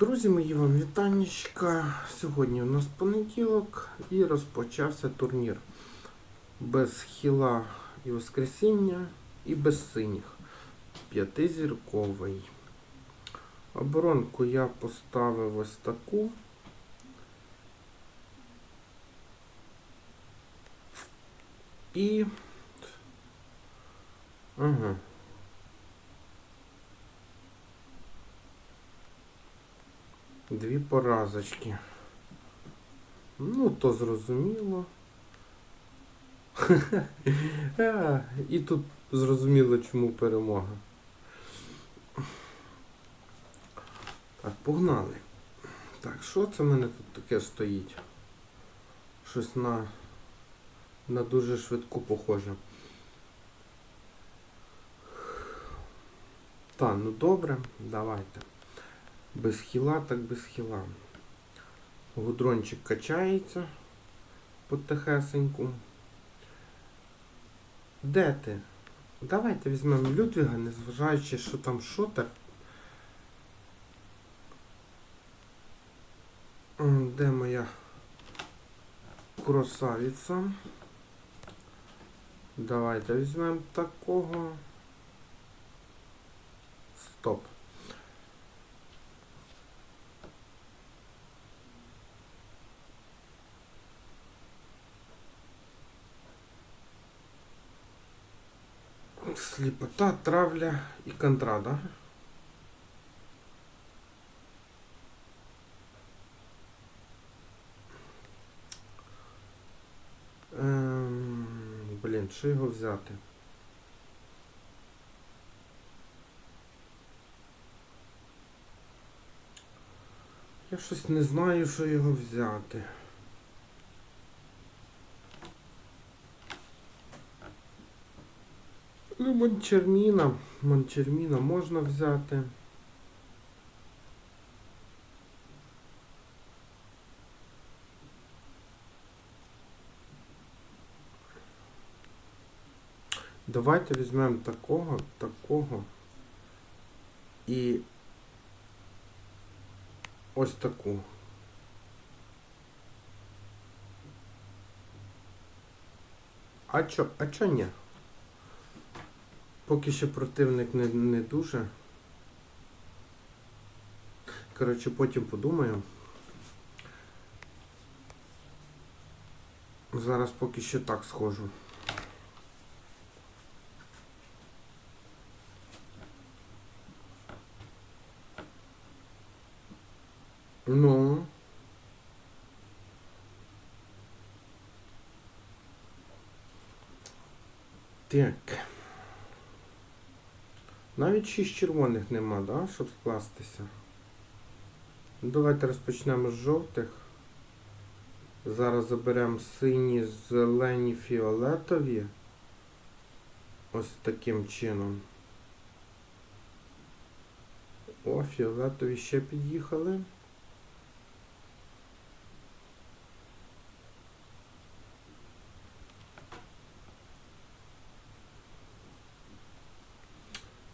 Друзі мої вам вітанечка. Сьогодні у нас понеділок і розпочався турнір. Без хіла і воскресіння і без синіх. П'ятизірковий. Оборонку я поставив ось таку. І. Ага. Дві поразочки. Ну, то зрозуміло. І тут зрозуміло, чому перемога. Так, погнали. Так, що це в мене тут таке стоїть? Щось на, на дуже швидку похоже. Та, ну добре, давайте. Без хіла, так без хіла. Гудрончик качається потихесеньку. Де ти? Давайте візьмемо Людвіга, незважаючи, що там шотер. Де моя красавиця? Давайте візьмемо такого. Стоп. Слепота, травля и контра, да? Ем, блін, що його взяти? Я щось не знаю, що його взяти. Ну, Мончерміна. Мончерміна можна взяти. Давайте візьмемо такого, такого і ось таку. А чо, а чо ні? Поки що противник не, не дуже. Коротше, потім подумаю. Зараз поки що так схожу. Ну. Так. Навіть шість червоних нема, да, щоб скластися. Ну, Давайте розпочнемо з жовтих. Зараз заберемо сині, зелені, фіолетові. Ось таким чином. О, фіолетові ще під'їхали.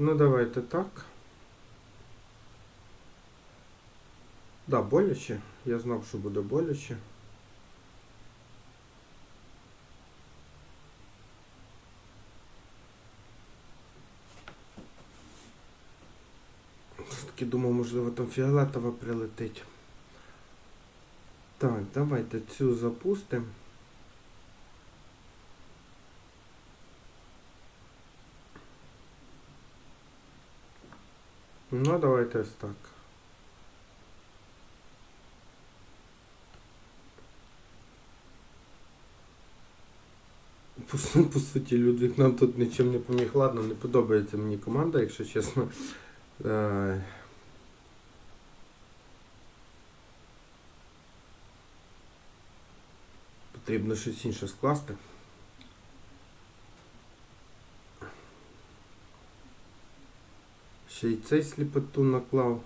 Ну, давайте так. Да, боляче. Я знав, що буде боляче. Все-таки думав, можливо, там фіолетова прилетить. Так, давайте цю запустимо. Ну, давайте ось так. По, по суті, Людвіг нам тут нічим не поміг. Ладно, не подобається мені команда, якщо чесно. Е, Потрібно щось інше скласти. Ще й цей сліпоту наклав.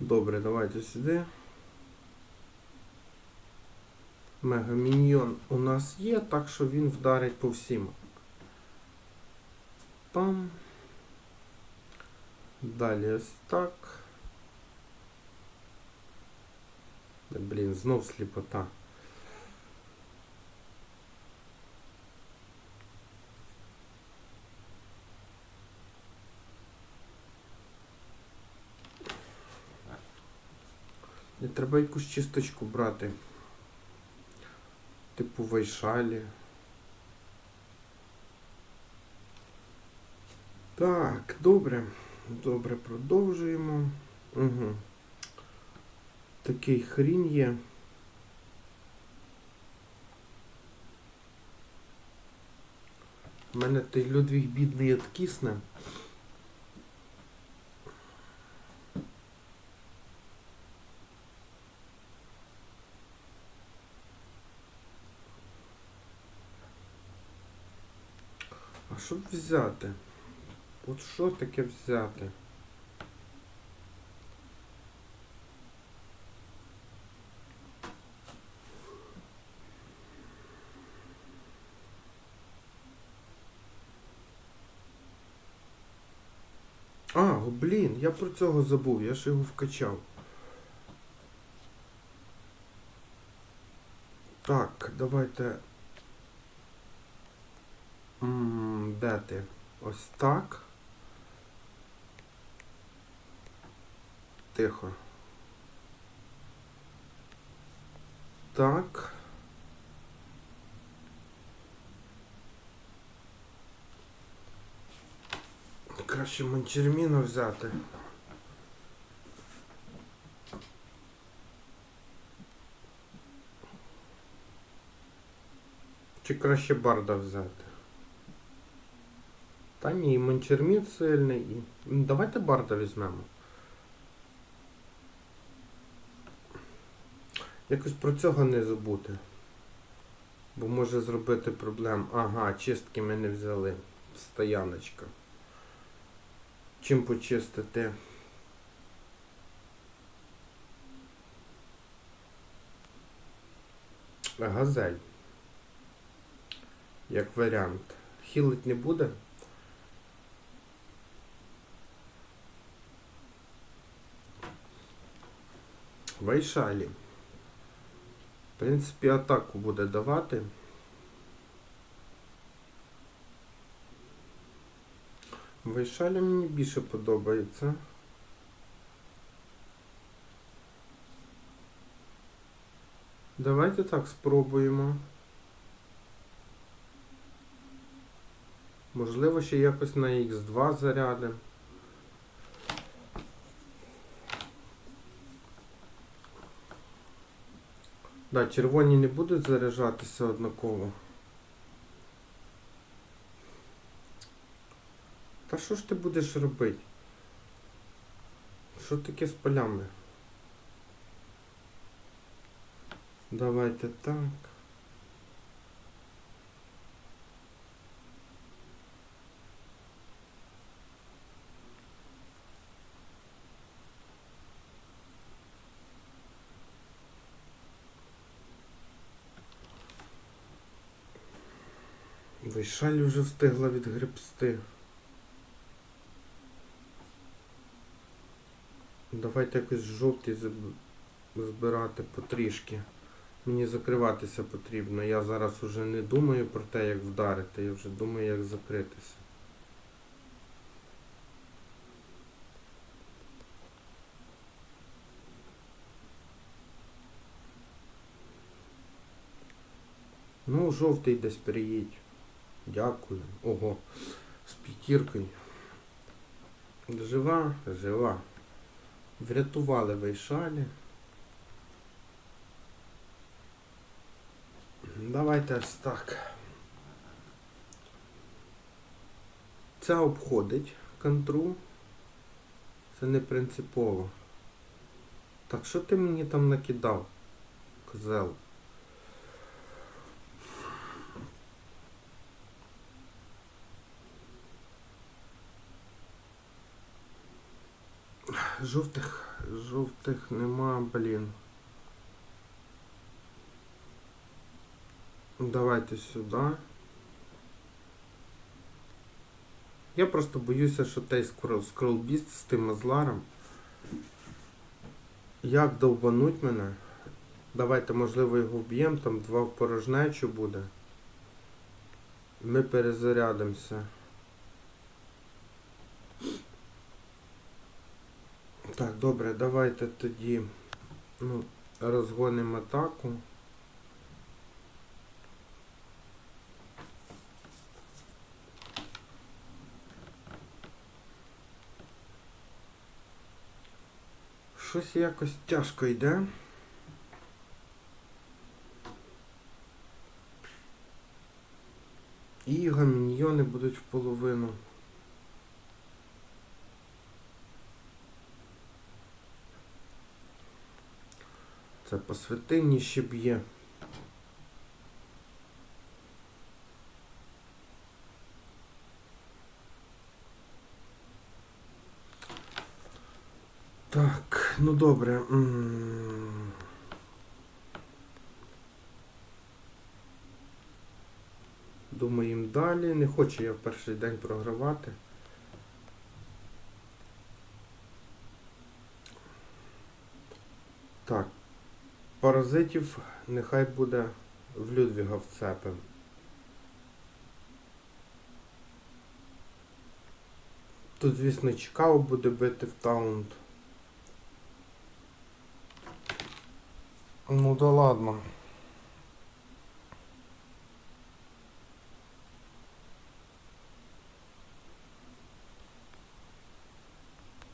Добре, давайте сюди. Мегаміньйон у нас є, так що він вдарить по всім. Пам. Далі ось так. Блін, знов сліпота. Треба якусь чисточку брати. Типу вайшалі. Так, добре. Добре, продовжуємо. Угу. Такий хрінь є. У мене той Людвіг бідний откисне. Взяти? От що таке взяти? А, блін, я про цього забув, я ж його вкачав. Так, давайте. Де ти? Ось так. Тихо. Так. Краще манчерміну взяти. Чи краще барда взяти? Та ні, і манчермін сильний. І... Давайте барда візьмемо. Якось про цього не забути. Бо може зробити проблем. Ага, чистки ми не взяли. Стояночка. Чим почистити? Газель. Як варіант. Хілить не буде? Вайшалі. В принципі, атаку буде давати. Вайшалі мені більше подобається. Давайте так спробуємо. Можливо, ще якось на Х2 зарядимо. Да, червоні не будуть заряджатися однаково. Та що ж ти будеш робити? Що таке з полями? Давайте так. Вайшалі вже встигла відгребсти. Давайте якось жовті збирати потрішки. Мені закриватися потрібно. Я зараз уже не думаю про те, як вдарити, я вже думаю, як закритися. Ну, жовтий десь приїдь. Дякую. Ого. З п'ятіркою. Жива, жива. Врятували вайшалі. Давайте ось так. Це обходить контру. Це не принципово. Так що ти мені там накидав? Козел. Жовтих, жовтих нема, блін. Давайте сюди. Я просто боюся, що той скрол- скролбіст з тим мазларом. Як довбануть мене. Давайте, можливо, його вб'ємо, там два в буде. Ми перезарядимося. Так, добре, давайте тоді ну, розгонимо атаку. Щось якось тяжко йде. І гаміньйони будуть в половину. Це по святині ще б'є. Так, ну добре. Думаємо далі. Не хочу я в перший день програвати. Так. Паразитів нехай буде в Людвіга вцепим. Тут, звісно, цікаво буде бити в таунт. Ну да ладно.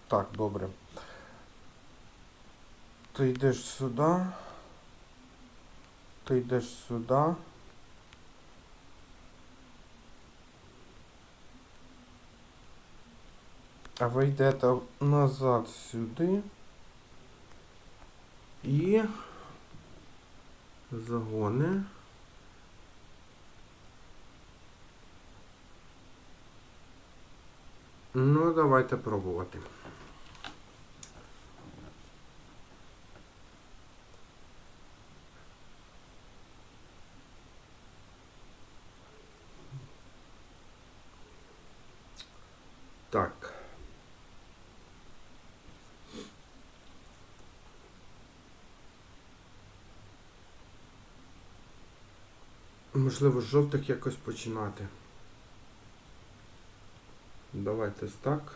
Так, добре. Ти йдеш сюди. Ти йдеш сюди. А ви йдете назад сюди. І загони. Ну, давайте пробувати. Так. Можливо, з жовтих якось починати. Давайте так.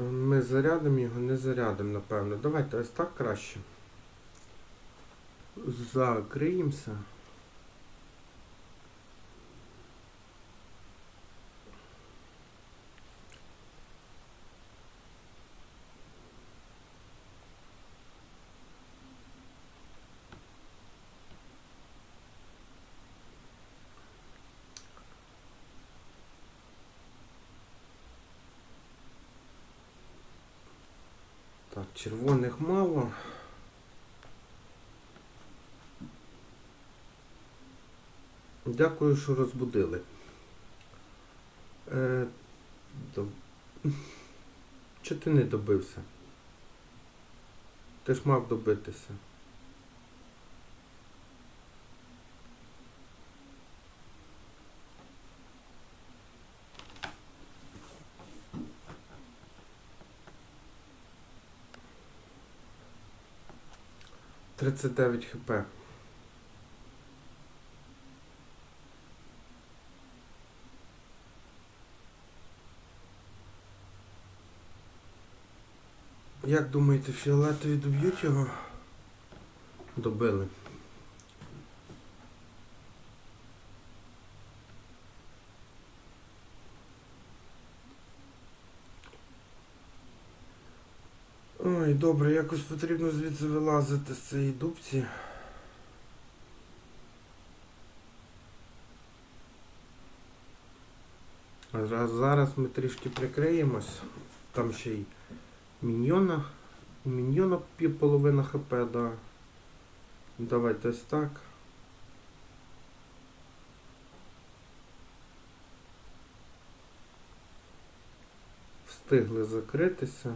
Ми зарядимо його, не зарядимо, напевно. Давайте ось так краще. Закриємося. Так, червоних мало. Дякую, що розбудили. Е, до... Чи ти не добився? Ти ж мав добитися. Тридцять дев'ять хп. Як думаєте, фіолетові доб'ють його? Добили. Ой, добре, якось потрібно звідси вилазити з цієї дубці. Зараз ми трішки прикриємось. Там ще й міньйона. Міньйона пів половина хп, да. Давайте ось так. встигли закритися.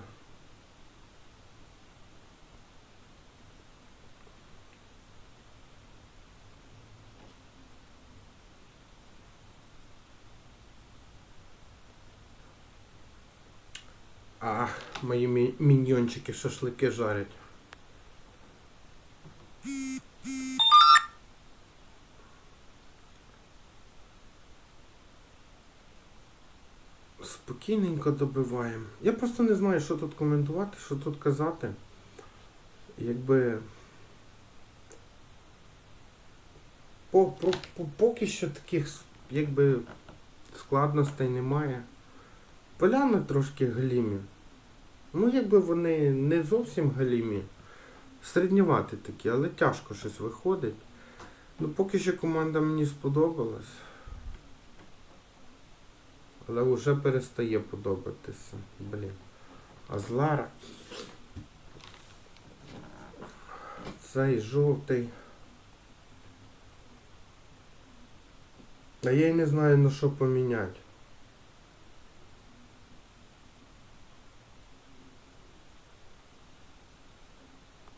А, мої мі- міньйончики шашлики жарять. Спокійненько добиваємо. Я просто не знаю, що тут коментувати, що тут казати. Якби. По, по, по, поки що таких якби складностей немає. Поляни трошки галімі. Ну, якби вони не зовсім галімі. Середньоваті такі, але тяжко щось виходить. Ну, поки що команда мені сподобалась. Але вже перестає подобатися. Блін. А Злара. Цей жовтий. А я й не знаю на що поміняти.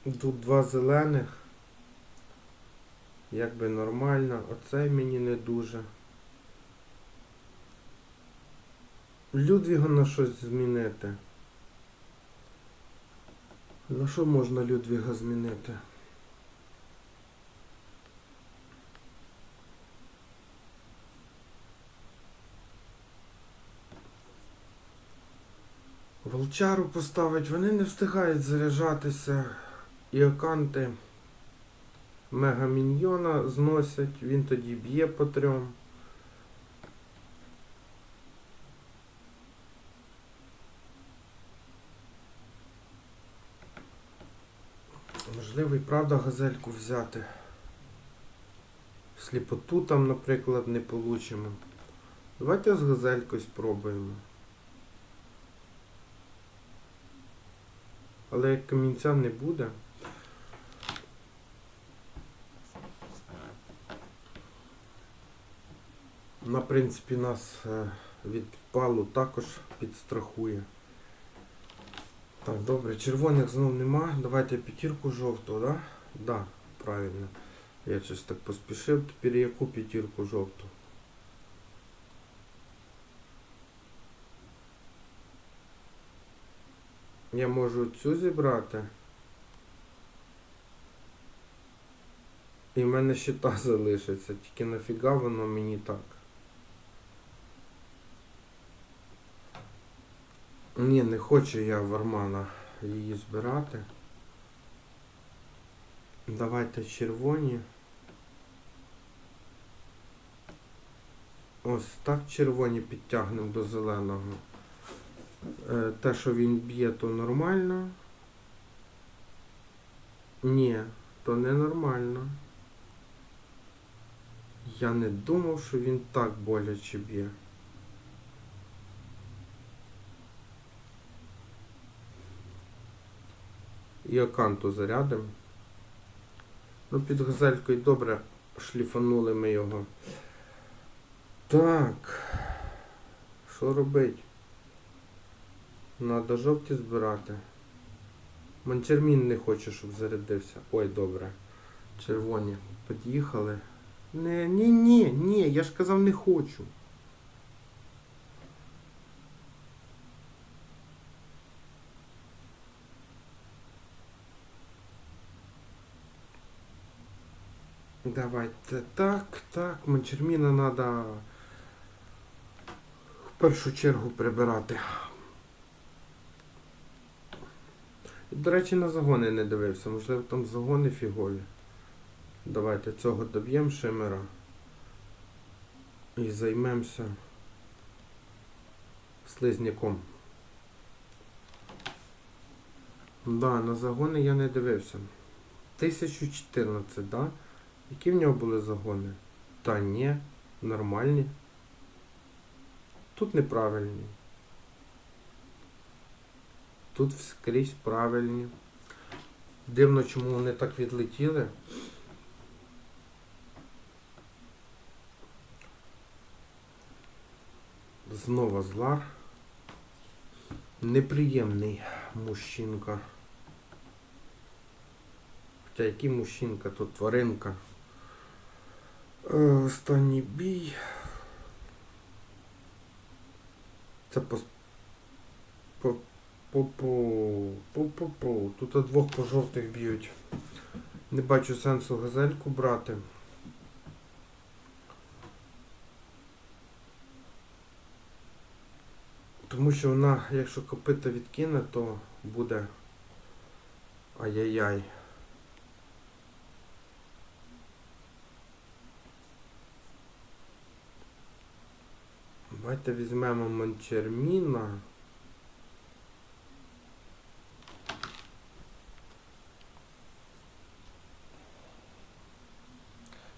Тут два зелених. Якби нормально. Оцей мені не дуже. Людвіга на щось змінити. На що можна Людвіга змінити? Волчару поставить, вони не встигають заряджатися. І оканти мегаміньйона зносять, він тоді б'є по трьом. Можливо, і правда газельку взяти. Сліпоту там, наприклад, не получимо. Давайте з газелькою спробуємо. Але як камінця не буде. На принципі нас е, від палу також підстрахує. Так, добре, червоних знов нема. Давайте п'ятірку жовту, да? Да, правильно. Я щось так поспішив. Тепер яку п'ятірку жовту? Я можу цю зібрати. І в мене ще та залишиться. Тільки нафіга воно мені так. Ні, не хочу я Вармана її збирати. Давайте червоні. Ось так червоні підтягнемо до зеленого. Е, Те, що він б'є, то нормально. Ні, то не нормально. Я не думав, що він так боляче б'є. І оканту зарядимо. Ну, під газелькою добре шліфанули ми його. Так. Що робить? Надо жовті збирати. Манчермін не хоче, щоб зарядився. Ой, добре. Червоні. Під'їхали. Не, ні, ні, ні, я ж казав не хочу. Давайте так, так, манчерміна треба в першу чергу прибирати. До речі, на загони не дивився, можливо там загони фігові. Давайте цього доб'ємо шимера. І займемося слизняком. Да, на загони я не дивився. 1014, да? Які в нього були загони? Та ні, нормальні. Тут неправильні. Тут скрізь правильні. Дивно, чому вони так відлетіли. Знову злар. неприємний мужчинка. Хоча який мужчинка, то тваринка. Е, Останній бій. Це по по по по по по Тут двох по жовтих б'ють. Не бачу сенсу газельку брати. Тому що вона, якщо копита відкине, то буде ай-яй-яй. Давайте візьмемо Мончерміна.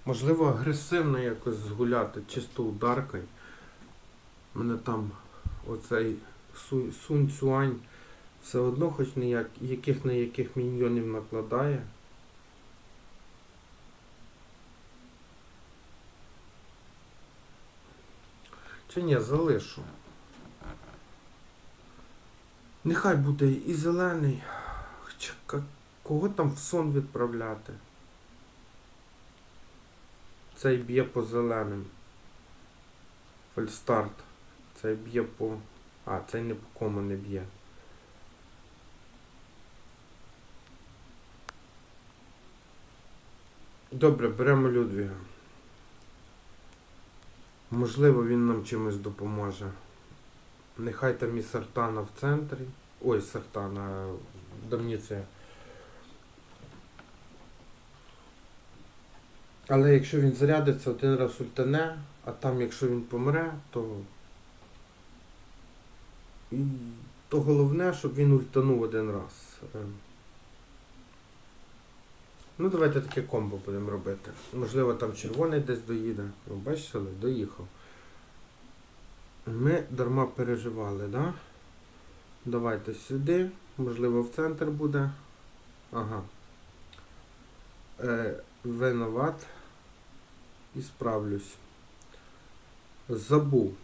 Можливо, агресивно якось згуляти, чисто ударкою. Мене там оцей Су- Сун Цюань все одно хоч ніяк, яких на яких міньйонів накладає. Чи ні, залишу. Нехай буде і зелений. Кого там в сон відправляти? Цей б'є по зеленим. Фальстарт. Цей б'є по. А, цей не по кому не б'є. Добре, беремо Людвіга. Можливо, він нам чимось допоможе. Нехай там і Сартана в центрі. Ой, Сартана, Дамніція. Але якщо він зарядиться один раз ультане, а там якщо він помре, то. То головне, щоб він ультанув один раз. Ну, давайте таке комбо будемо робити. Можливо, там червоний десь доїде. Ви бачите, доїхав. Ми дарма переживали, да? Давайте сюди. Можливо, в центр буде. Ага. Е, винуват. І справлюсь. Забув,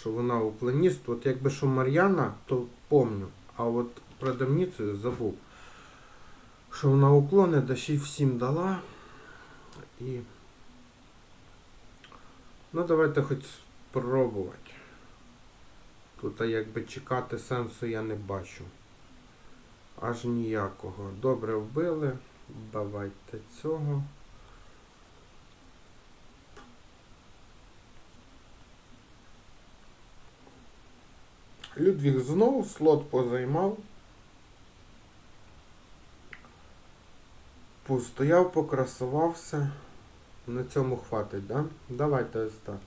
що вона уклоніст. От якби що Мар'яна, то помню. А от про Дамніцю забув. Що вона уклони, й всім дала. І. Ну, давайте хоч спробувати. Тут якби чекати сенсу я не бачу. Аж ніякого. Добре вбили. Давайте цього. Людвіг знову слот позаймав. Постояв, покрасувався. На цьому хватить, да? Давайте ось так.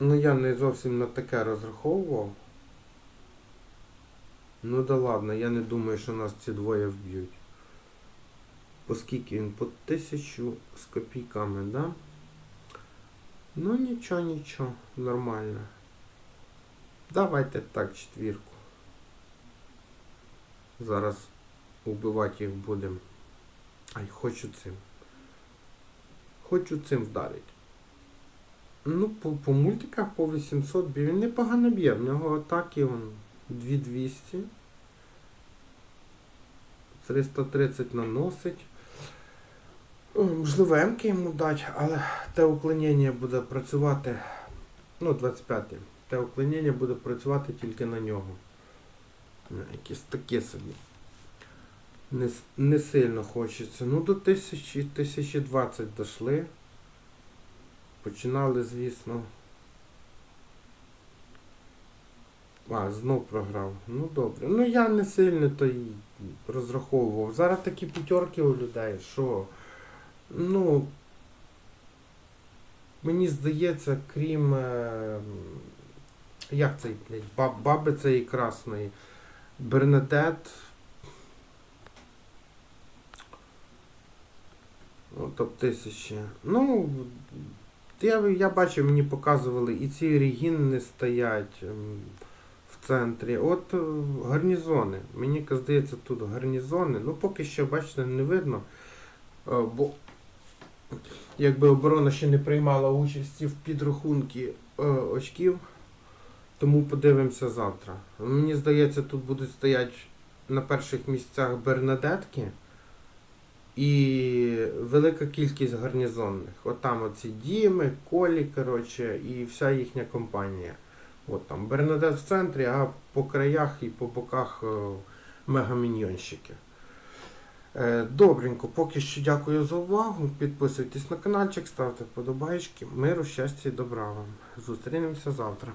Ну я не зовсім на таке розраховував. Ну да ладно, я не думаю, що нас ці двоє вб'ють. Оскільки він по тисячу з копійками, да? Ну нічого, нічого, нормально. Давайте так, четвірку. Зараз убивати їх будемо. Ай, хочу цим. Хочу цим вдарити. Ну, по, по мультиках по 800 б'є. Він непогано б'є. В нього атаки он 2200. 330 наносить. Можливо, М-ки йому дати, але те уклонення буде працювати. Ну, 25 Те уклонення буде працювати тільки на нього. Ну, Якісь таке собі. Не, не сильно хочеться. Ну, до 1000, 1020 дошли. Починали, звісно. А, знов програв. Ну добре. Ну я не сильно то й розраховував. Зараз такі п'ятерки у людей, що. Ну. Мені здається, крім. Як цей, блядь, баб, баби цієї красної. Бернадет. Топ тисячі. Ну, я, я бачив, мені показували, і ці регіни стоять ем, в центрі. От е, гарнізони. Мені здається, тут гарнізони. Ну, поки що, бачите, не видно. Е, Бо якби оборона ще не приймала участі в підрахунку е, очків. Тому подивимося завтра. Мені здається, тут будуть стояти на перших місцях Бернадетки і велика кількість гарнізонних. От оці Діми, Колі, коротше, і вся їхня компанія. От там Бернадет в центрі, а по краях і по боках е, мегаміньйонщики. Е, Добренько, поки що дякую за увагу. Підписуйтесь на каналчик, ставте вподобайки. Миру, щастя і добра вам. Зустрінемося завтра.